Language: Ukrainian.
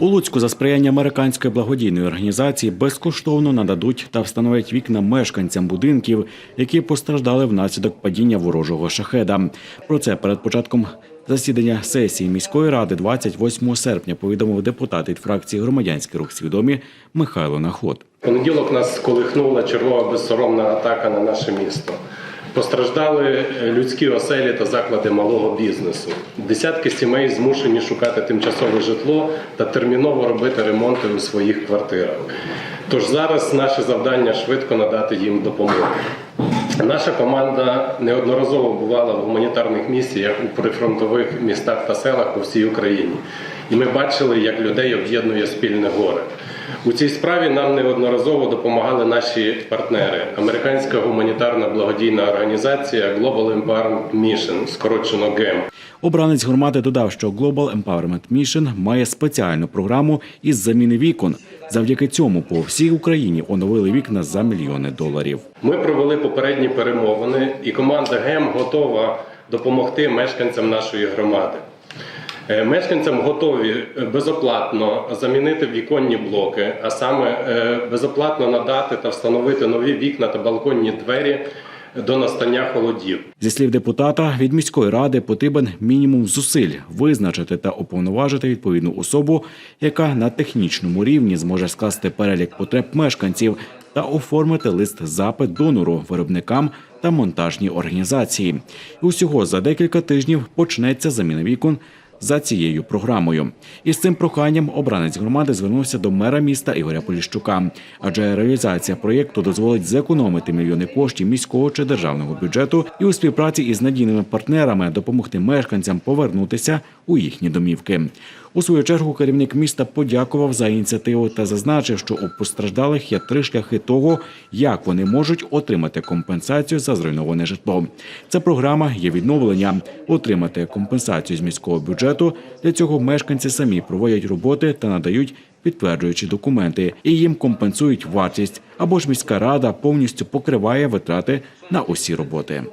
У Луцьку за сприяння американської благодійної організації безкоштовно нададуть та встановлять вікна мешканцям будинків, які постраждали внаслідок падіння ворожого шахеда. Про це перед початком засідання сесії міської ради 28 серпня повідомив депутат від фракції Громадянський рух свідомі Михайло Наход. Понеділок нас сколихнула чергова безсоромна атака на наше місто. Постраждали е, людські оселі та заклади малого бізнесу. Десятки сімей змушені шукати тимчасове житло та терміново робити ремонти у своїх квартирах. Тож зараз наше завдання швидко надати їм допомогу. Наша команда неодноразово бувала в гуманітарних місіях у прифронтових містах та селах по всій Україні, і ми бачили, як людей об'єднує спільне горе. У цій справі нам неодноразово допомагали наші партнери. Американська гуманітарна благодійна організація Global Empowerment Mission, скорочено ГЕМ. Обранець громади додав, що Global Empowerment Mission має спеціальну програму із заміни вікон. Завдяки цьому по всій Україні оновили вікна за мільйони доларів. Ми провели попередні перемовини, і команда ГЕМ готова допомогти мешканцям нашої громади. Е, Мешканцям готові е, безоплатно замінити віконні блоки, а саме е, безоплатно надати та встановити нові вікна та балконні двері до настання холодів. Зі слів депутата, від міської ради потрібен мінімум зусиль визначити та уповноважити відповідну особу, яка на технічному рівні зможе скласти перелік потреб мешканців та оформити лист запит донору, виробникам та монтажній організації. Усього за декілька тижнів почнеться заміна вікон. За цією програмою. І з цим проханням обранець громади звернувся до мера міста Ігоря Поліщука, адже реалізація проєкту дозволить зекономити мільйони коштів міського чи державного бюджету і у співпраці із надійними партнерами допомогти мешканцям повернутися у їхні домівки. У свою чергу керівник міста подякував за ініціативу та зазначив, що у постраждалих є три шляхи того, як вони можуть отримати компенсацію за зруйноване житло. Ця програма є відновлення. Отримати компенсацію з міського бюджету для цього мешканці самі проводять роботи та надають підтверджуючі документи, і їм компенсують вартість або ж міська рада повністю покриває витрати на усі роботи.